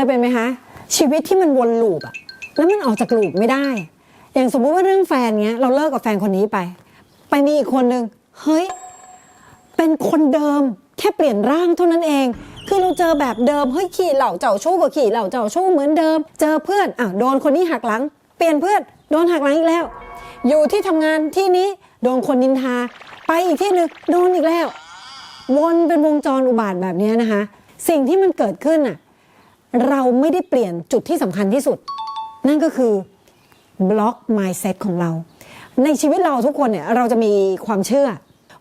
ยเป็นไหมคะชีวิตที่มันวนลูปอะแล้วมันออกจากลูปไม่ได้ อย่างสมมุติว่าเรื่องแฟนเนี้ยเราเลิกกับแฟนคนนี้ไป ไปมีอีกคนนึงเฮ้ยเป็นคนเดิมแค่เปลี่ยนร่างเท่านั้นเอง คือเราเจอแบบเดิมเฮ้ยขี่เหล่าเจ้าชู้กับขี่เหล่าเจ้าชู้เหมือนเดิม เจอเพื่อนอะโดนคนนี้หักหลัง เปลี่ยนเพื่อนโดนหักหลังอีกแล้ว อยู่ที่ทำงานที่นี้โดนคนนินทา ไปอีกที่หนึ่งโดนอีกแล้ว วนเป็นวงจรอุบาทแบบนี้นะคะ สิ่งที่มันเกิดขึ้นอะ เราไม่ได้เปลี่ยนจุดที่สำคัญที่สุด นั่นก็คือบล็อก mindset ของเรา ในชีวิตเราทุกคนเนี่ยเราจะมีความเชื่อ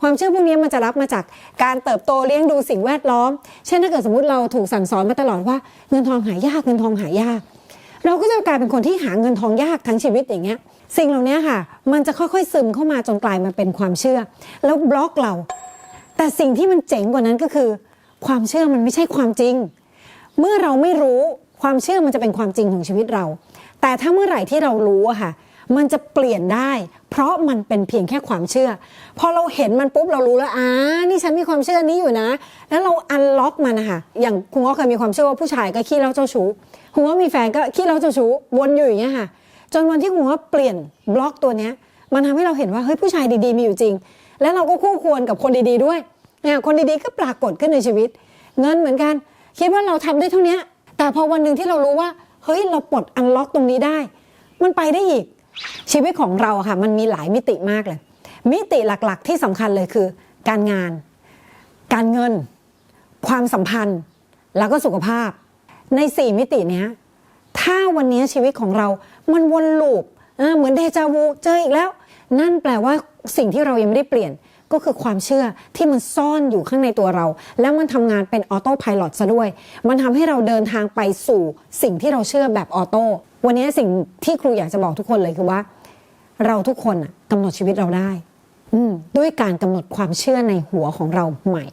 ความเชื่อพวกนี้มันจะรับมาจากการเติบโตเลี้ยงดูสิ่งแวดล้อม เช่นถ้าเกิดสมมติเราถูกสั่งสอนมาตลอดว่าเงินทองหายากเงินทองหายาก เราก็จะกลายเป็นคนที่หาเงินทองยากทั้งชีวิตอย่างเงี้ยสิ่งเหล่านี้ค่ะ มันจะค่อยๆซึมเข้ามาจนกลายมาเป็นความเชื่อ แล้วบล็อกเรา แต่สิ่งที่มันเจ๋งกว่านั้นก็คือ ความเชื่อมันไม่ใช่ความจริง เมื่อเราไม่รู้ความเชื่อมันจะเป็นความจริงของชีวิตเรา แต่ถ้าเมื่อไหร่ที่เรารู้อะค่ะ มันจะเปลี่ยนได้ เพราะมันเป็นเพียงแค่ความเชื่อ พอเราเห็นมันปุ๊บเรารู้แล้วอ่านี่ฉันมีความเชื่อนี้อยู่นะ แล้วเราอันล็อกมันนะคะอย่างคุณง้อเคยมีความเชื่อว่าผู้ชายก็ขี้เล้าเจ้าชู้คุณง้อมีแฟนก็ขี้เล้าเจ้าชู้วนอยู่อย่างเงี้ยค่ะ จนวันที่คุณง้อเปลี่ยนบล็อกตัวเนี้ย มันทำให้เราเห็นว่าเฮ้ยผู้ชายดีๆ มีอยู่จริง และเราก็คู่ควรกับคนดีๆด้วยเนี่ยคนดีๆก็ปรากฏขึ้นในชีวิต เงินเหมือนกัน คิดว่าเราทำได้เท่านี้แต่พอวันหนึ่งที่เรารู้ว่า เฮ้ยเราปลดอันล็อกตรงนี้ได้ มันไปได้อีก ชีวิตของเราค่ะ มันมีหลายมิติมากเลย มิติหลักๆที่สำคัญเลยคือ การงาน การเงิน ความสัมพันธ์ แล้วก็สุขภาพ ในสี่มิติเนี้ยถ้าวันนี้ชีวิตของเรา มันวนลูปเหมือนเดจาวูเจออีกแล้ว นั่นแปลว่าสิ่งที่เรายังไม่ได้เปลี่ยน ก็คือความเชื่อที่มันซ่อนอยู่ข้างในตัวเรา แล้วมันทำงานเป็นออโต้พายロซะด้วย มันทำให้เราเดินทางไปสู่สิ่งที่เราเชื่อแบบออโต้วันนี้สิ่งที่ครูอยากจะบอกทุกคนเลยคือว่า เราทุกคนกำหนดชีวิตเราได้ด้วยการกำหนดความเชื่อในหัวของเราใหม่